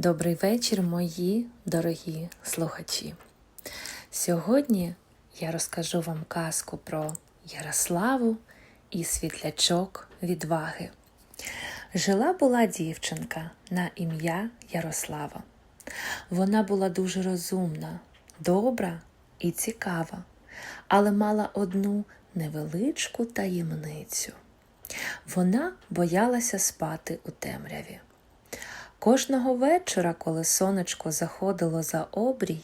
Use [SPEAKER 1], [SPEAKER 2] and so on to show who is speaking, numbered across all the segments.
[SPEAKER 1] Добрий вечір, мої дорогі слухачі. Сьогодні я розкажу вам казку про Ярославу і світлячок відваги. Жила була дівчинка на ім'я Ярослава. Вона була дуже розумна, добра і цікава, але мала одну невеличку таємницю. Вона боялася спати у темряві. Кожного вечора, коли сонечко заходило за обрій,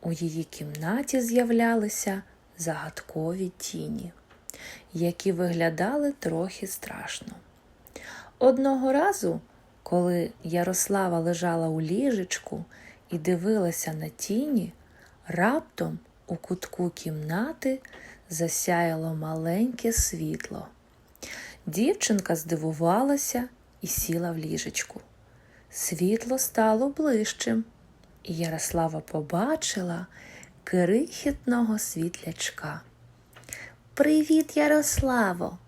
[SPEAKER 1] у її кімнаті з'являлися загадкові тіні, які виглядали трохи страшно. Одного разу, коли Ярослава лежала у ліжечку і дивилася на тіні, раптом у кутку кімнати засяяло маленьке світло. Дівчинка здивувалася і сіла в ліжечку. Світло стало ближчим, і Ярослава побачила крихітного світлячка. Привіт, Ярославо!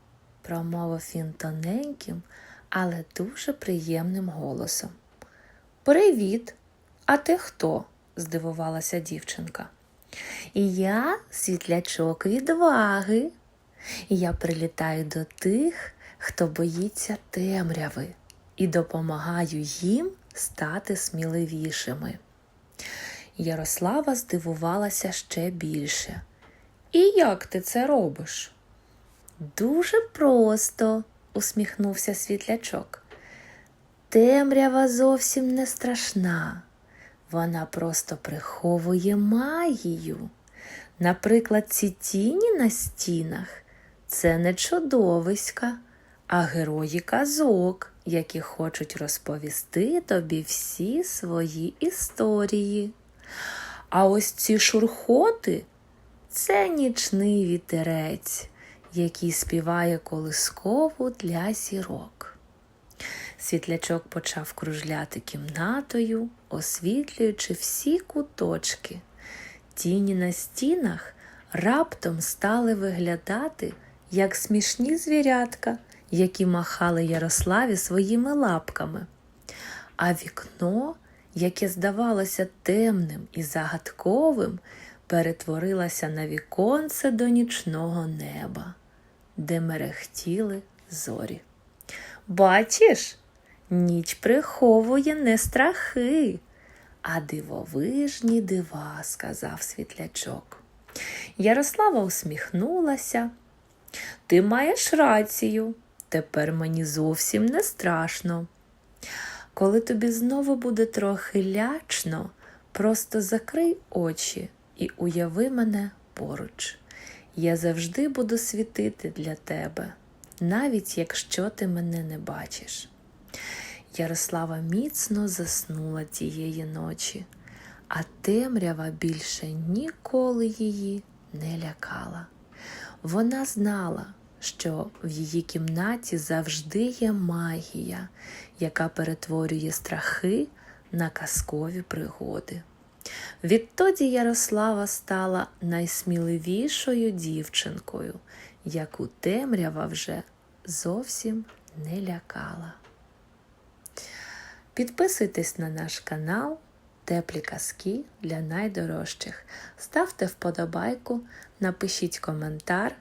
[SPEAKER 1] промовив він тоненьким, але дуже приємним голосом. Привіт! А ти хто? здивувалася дівчинка. Я світлячок відваги. Я прилітаю до тих, хто боїться темряви і допомагаю їм стати сміливішими. Ярослава здивувалася ще більше. І як ти це робиш? Дуже просто, усміхнувся світлячок. Темрява зовсім не страшна. Вона просто приховує магію. Наприклад, ці тіні на стінах це не чудовиська, а герої казок, які хочуть розповісти тобі всі свої історії. А ось ці шурхоти це нічний вітерець, який співає колискову для зірок. Світлячок почав кружляти кімнатою, освітлюючи всі куточки. Тіні на стінах раптом стали виглядати як смішні звірятка, які махали Ярославі своїми лапками. А вікно, яке здавалося темним і загадковим, перетворилося на віконце до нічного неба, де мерехтіли зорі. Бачиш, ніч приховує не страхи, а дивовижні дива, сказав світлячок. Ярослава усміхнулася. Ти маєш рацію, тепер мені зовсім не страшно. Коли тобі знову буде трохи лячно, просто закрий очі і уяви мене поруч. Я завжди буду світити для тебе, навіть якщо ти мене не бачиш. Ярослава міцно заснула тієї ночі, а темрява більше ніколи її не лякала. Вона знала, що в її кімнаті завжди є магія, яка перетворює страхи на казкові пригоди. Відтоді Ярослава стала найсміливішою дівчинкою, яку темрява вже зовсім не лякала. Підписуйтесь на наш канал Теплі казки для найдорожчих. Ставте вподобайку, напишіть коментар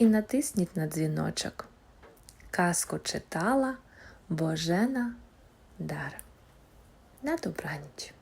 [SPEAKER 1] і натисніть на дзвіночок. Казку читала Божена Дар. На добраніч!